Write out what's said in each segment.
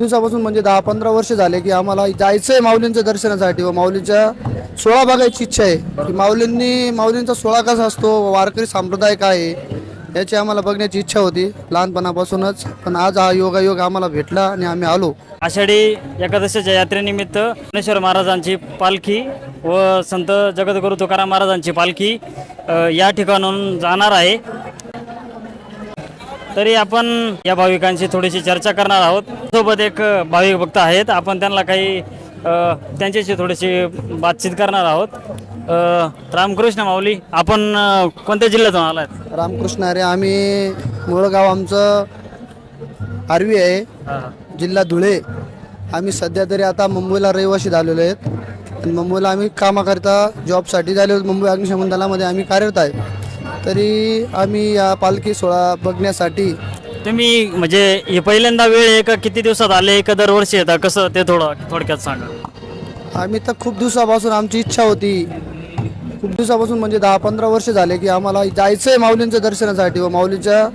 दिवसापासून म्हणजे दहा पंधरा वर्ष झाले की आम्हाला जायचं आहे माऊलींच्या दर्शनासाठी व माऊलींच्या सोळा बघायची इच्छा आहे. की माऊलींनी माऊलींचा सोळा कसा असतो वारकरी संप्रदाय काय आहे याची आम्हाला बघण्याची इच्छा होती लहानपणापासूनच. पण आज हा योगायोग आम्हाला भेटला आणि आम्ही आलो. आषाढी एकादशीच्या यात्रेनिमित्त ज्ञानेश्वर महाराजांची पालखी व संत जगद्गुरु तुकाराम महाराजांची पालखी या ठिकाणून जाणार आहे. तरी आपण या भाविकांशी थोडीशी चर्चा करणार आहोत. सोबत एक भाविक भक्त आहेत. आपण त्यांना काही त्यांच्याशी थोडीशी बातचीत करणार आहोत. रामकृष्ण माऊली आपण कोणत्या जिल्ह्यातून आलात? रामकृष्ण अरे आम्ही मूळ गाव आमचं आर्वी आहे. जिल्हा धुळे. आम्ही सध्या तरी आता मुंबईला रहिवाशी झालेलो आहेत. आणि मुंबईला आम्ही कामाकरिता जॉबसाठी आहोत. मुंबई अग्निशमन दलामध्ये आम्ही कार्यरत आहे. तरी आम्ही या पालखी सोहळा बघण्यासाठी तुम्ही म्हणजे हे पहिल्यांदा वेळ आहे का? किती दिवसात आले? का दरवर्षी येतं? कसं? ते थोडं थोडक्यात सांगा. आम्ही तर खूप दिवसापासून आमची इच्छा होती. खूप दिवसापासून म्हणजे दहा पंधरा वर्ष झाले की आम्हाला जायचं आहे माऊलींच्या दर्शनासाठी व माऊलीच्या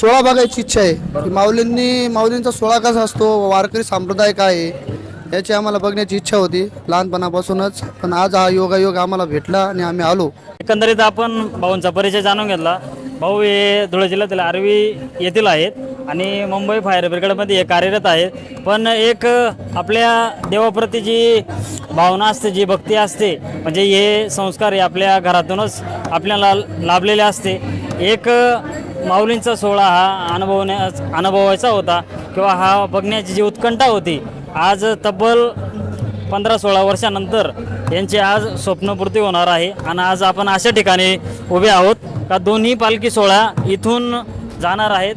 सोळा बघायची इच्छा आहे. की माऊलींनी माऊलींचा सोळा कसा असतो? वारकरी संप्रदाय काय आहे. याची आम्हाला बघण्याची इच्छा होती लहानपणापासूनच. पण आज हा योगायोग आम्हाला भेटला आणि आम्ही आलो. एकंदरीत आपण भाऊंचा परिचय जाणून घेतला. भाऊ हे धुळे जिल्ह्यातील आर्वी येथील आहेत आणि मुंबई फायर ब्रिगेडमध्ये हे कार्यरत आहेत. पण एक आपल्या देवाप्रती जी भावना असते जी भक्ती असते म्हणजे हे संस्कार हे आपल्या घरातूनच आपल्याला लाभलेले असते. एक माऊलींचा सोहळा हा अनुभवण्या अनुभवायचा होता किंवा हा बघण्याची जी उत्कंठा होती आज तब्बल पंधरा सोळा वर्षानंतर यांची आज स्वप्नपूर्ती होणार आहे. आणि आज आपण अशा ठिकाणी उभे आहोत का दोन्ही पालखी सोहळा इथून जाणार आहेत.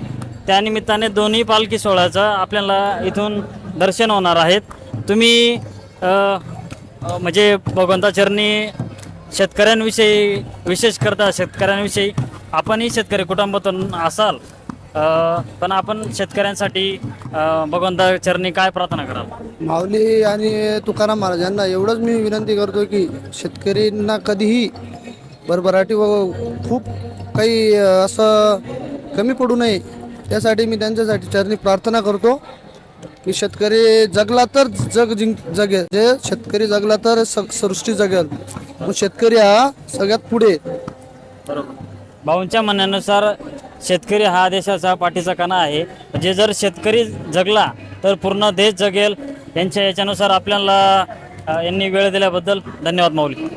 त्यानिमित्ताने दोन्ही पालखी सोहळ्याचं आपल्याला इथून दर्शन होणार आहेत. तुम्ही म्हणजे भगवंता चरणी शेतकऱ्यांविषयी विशेष करता शेतकऱ्यांविषयी आपणही शेतकरी कुटुंबातून असाल. पण आपण शेतकऱ्यांसाठी भगवंता चरणी काय प्रार्थना कराल? माऊली आणि तुकाराम महाराजांना एवढंच मी विनंती करतो की शेतकऱ्यांना कधीही भरभराटी व खूप काही अ, असं कमी पडू नये त्यासाठी मी त्यांच्यासाठी चरणी प्रार्थना करतो. की शेतकरी जगला तर जग जिंक जगेल. जे शेतकरी जगला तर स सृष्टी जगेल. मग शेतकरी हा सगळ्यात पुढे. भाऊंच्या म्हणण्यानुसार शेतकरी हा देशाचा पाठीचा कणा आहे. म्हणजे जर शेतकरी जगला तर पूर्ण देश जगेल. यांच्या याच्यानुसार आपल्याला यांनी वेळ दिल्याबद्दल धन्यवाद माऊली